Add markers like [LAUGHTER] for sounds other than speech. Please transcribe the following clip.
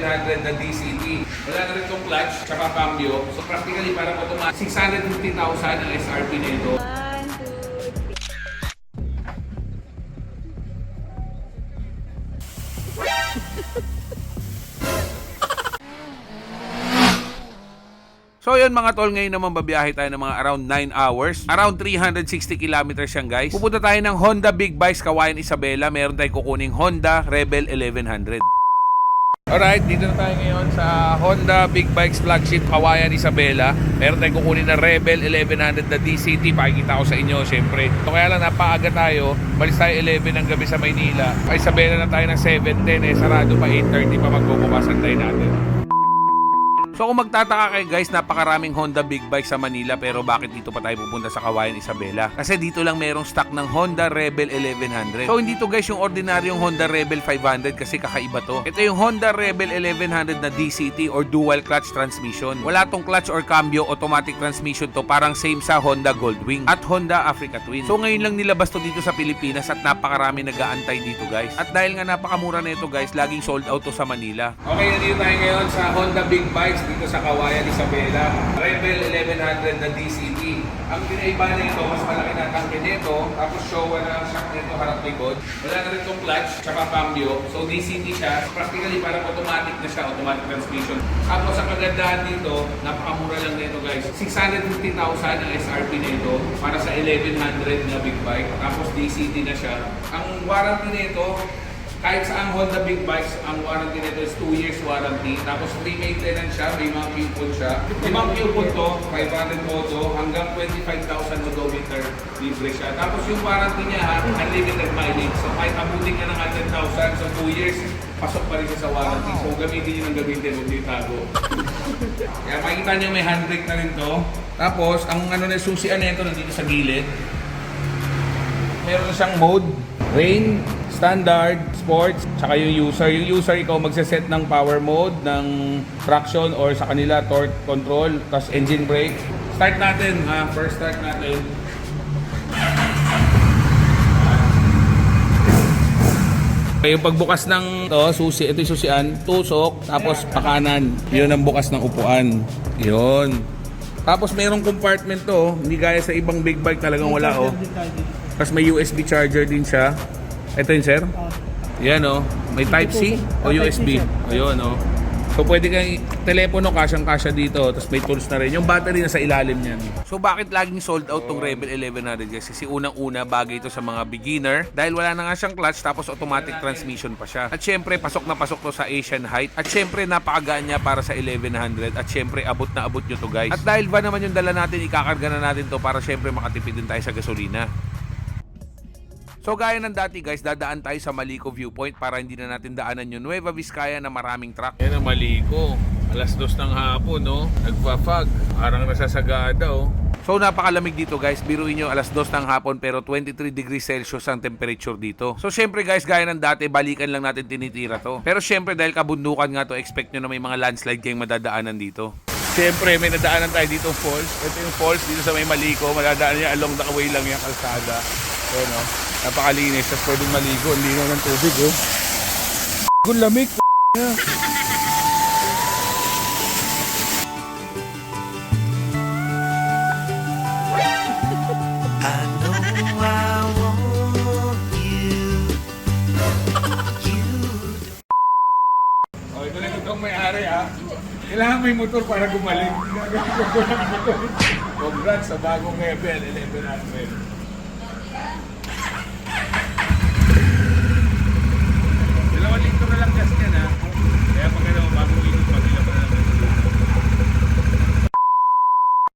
1100 na DCT. Wala na rin itong clutch, tsaka cambio. So practically parang automatic, 650,000 ang SRP nito. One, two. [LAUGHS] So yun mga tol, ngayon naman babiyahe tayo ng mga around 9 hours. Around 360 kilometers yan guys. Pupunta tayo ng Honda Big Bikes Kawayan Isabela. Meron tayong kukuning Honda Rebel 1100. Alright, dito na tayo ngayon sa Honda Big Bikes flagship Kawayan Isabela. Meron tayong kukunin na Rebel 1100 na DCT. Pakikita ko sa inyo, syempre. So kaya lang napaaga tayo. Balis tayo 11 ng gabi sa Maynila. Isabela na tayo ng 7.10 eh. Sarado pa 8.30 pa magbubukasan tayo natin. So kung magtataka kayo guys, napakaraming Honda Big Bike sa Manila pero bakit dito pa tayo pupunta sa Kawayan Isabela? Kasi dito lang merong stock ng Honda Rebel 1100. So hindi to guys yung ordinaryong Honda Rebel 500 kasi kakaiba to. Ito yung Honda Rebel 1100 na DCT or dual clutch transmission. Wala tong clutch or cambio, automatic transmission to parang same sa Honda Goldwing at Honda Africa Twin. So ngayon lang nilabas to dito sa Pilipinas at napakarami nag-aantay dito guys. At dahil nga napakamura nito guys, laging sold out to sa Manila. Okay, nandito tayo ngayon sa Honda Big Bikes dito sa Kawayan, Isabela. Rebel 1100 na DCT. Ang pinaiba nito, mas malaki na tangke nito, tapos Showa na shock nito harap likod. Wala na rin itong clutch, tsaka cambio. So DCT siya, practically parang automatic na siya, automatic transmission. Tapos ang kagandahan dito, napakamura lang nito guys. 650,000 ang SRP nito para sa 1100 na big bike. Tapos DCT na siya. Ang warranty nito, kahit sa ang Honda Big Bikes, ang warranty nito is 2 years warranty. Tapos free maintenance siya, may mga coupon siya. Limang coupon to, 500 moto, hanggang 25,000 odometer libre siya. Tapos yung warranty niya ha, unlimited mileage. So kahit abutin ka ng 100,000, so 2 years, pasok pa rin siya sa warranty. So gamitin niyo ng gamitin, huwag niyo itago. Kaya makikita niyo may handbrake na rin to. Tapos, ang ano na susian nito nandito sa gilid. Meron siyang mode, rain, standard, sports, tsaka yung user. Yung user, ikaw magsaset ng power mode, ng traction, or sa kanila, torque control, tapos engine brake. Start natin, ha? First start natin. Yung pagbukas ng to, susi, ito yung susian, tusok, tapos pakanan. Yun ang bukas ng upuan. Yun. Tapos merong compartment to, hindi gaya sa ibang big bike talagang wala oh. Tapos may USB charger din siya. Ito yun, sir? Yan, oh. May Type-C o USB. Ayun, oh. So, pwede kang telepono, kasyang-kasya dito. Tapos may tools na rin. Yung battery nasa ilalim niyan. So, bakit laging sold out tong Rebel 1100 guys? Kasi unang-una, bagay ito sa mga beginner. Dahil wala na nga siyang clutch, tapos automatic transmission pa siya. At syempre, pasok na pasok to sa Asian height. At syempre, napakagaan niya para sa 1100. At syempre, abot na abot nyo to guys. At dahil ba naman yung dala natin, ikakarga na natin to para syempre makatipid din tayo sa gasolina. So gaya ng dati guys, dadaan tayo sa Maliko Viewpoint para hindi na natin daanan yung Nueva Vizcaya na maraming truck. Yan ang Maliko. Alas dos ng hapon, no? Nagpa-fog. Parang nasasagada, oh. So napakalamig dito guys, biruin nyo alas 2 ng hapon pero 23 degrees Celsius ang temperature dito. So syempre guys, gaya ng dati, balikan lang natin tinitira to. Pero syempre dahil kabundukan nga to, expect nyo na may mga landslide kayong madadaanan dito. Siyempre, may nadaanan tayo dito falls. Ito yung falls dito sa may Maliko. Madadaan niya along the way lang yung kalsada. So, no? Napakalinis. Tapos pwedeng maligo. Ang linaw ng tubig, oh. Kung lamig. Oh, may-ari, ah. Kailangan may motor para gumaling. Congrats sa bagong Rebel 1100.